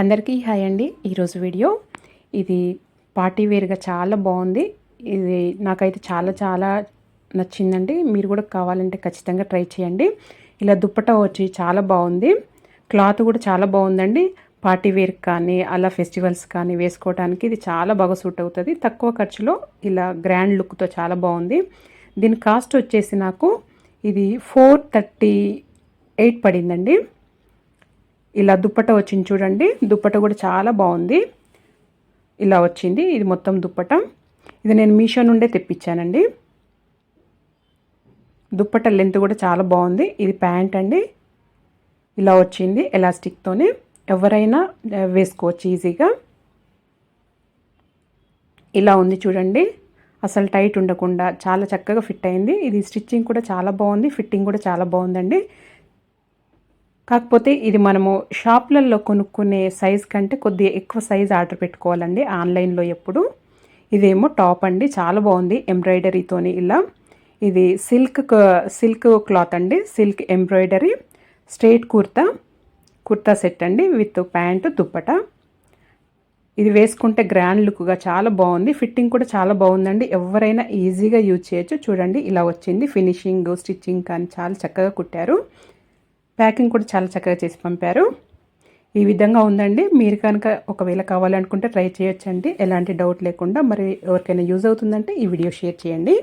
అందరికీ హాయ్ అండి. ఈరోజు వీడియో. ఇది పార్టీ వేర్గా చాలా బాగుంది. ఇది నాకైతే చాలా చాలా నచ్చిందండి. మీరు కూడా కావాలంటే ఖచ్చితంగా ట్రై చేయండి. ఇలా దుప్పట వచ్చి చాలా బాగుంది. క్లాత్ కూడా చాలా బాగుందండి. పార్టీ వేర్ కానీ అలా ఫెస్టివల్స్ కానీ వేసుకోవడానికి ఇది చాలా బాగా సూట్ అవుతుంది. తక్కువ ఖర్చులో ఇలా గ్రాండ్ లుక్తో చాలా బాగుంది. దీని కాస్ట్ వచ్చేసి నాకు ఇది ఫోర్ థర్టీ ఎయిట్ పడిందండి. ఇలా దుప్పట వచ్చింది చూడండి. దుప్పట కూడా చాలా బాగుంది. ఇలా వచ్చింది. ఇది మొత్తం దుప్పట. ఇది నేను మీషో నుండే తెప్పించానండి. దుప్పట లెంత్ కూడా చాలా బాగుంది. ఇది ప్యాంట్ అండి. ఇలా వచ్చింది ఎలాస్టిక్తోనే ఎవరైనా వేసుకోవచ్చు ఈజీగా. ఇలా ఉంది చూడండి. అసలు టైట్ ఉండకుండా చాలా చక్కగా ఫిట్ అయింది. ఇది స్టిచ్చింగ్ కూడా చాలా బాగుంది. ఫిట్టింగ్ కూడా చాలా బాగుందండి. కాకపోతే ఇది మనము షాప్లలో కొనుక్కునే సైజ్ కంటే కొద్దిగా ఎక్కువ సైజ్ ఆర్డర్ పెట్టుకోవాలండి ఆన్లైన్లో ఎప్పుడు. ఇదేమో టాప్ అండి చాలా బాగుంది ఎంబ్రాయిడరీతోని ఇలా. ఇది సిల్క్ సిల్క్ క్లాత్ అండి silk embroidery straight kurta kurta set అండి విత్ ప్యాంటు దుప్పట. ఇది వేసుకుంటే గ్రాండ్ లుక్గా చాలా బాగుంది ఫిట్టింగ్ కూడా చాలా బాగుందండి. ఎవరైనా ఈజీగా యూజ్ చేయొచ్చు చూడండి ఇలా వచ్చింది ఫినిషింగ్ స్టిచ్చింగ్ కానీ చాలా చక్కగా కుట్టారు. ప్యాకింగ్ కూడా చాలా చక్కగా చేసి పంపారు. ఈ విధంగా ఉందండి. మీరు కనుక ఒకవేళ కావాలనుకుంటే ట్రై చేయొచ్చండి. ఎలాంటి డౌట్ లేకుండా మరి ఎవరికైనా యూజ్ అవుతుందంటే ఈ వీడియో షేర్ చేయండి.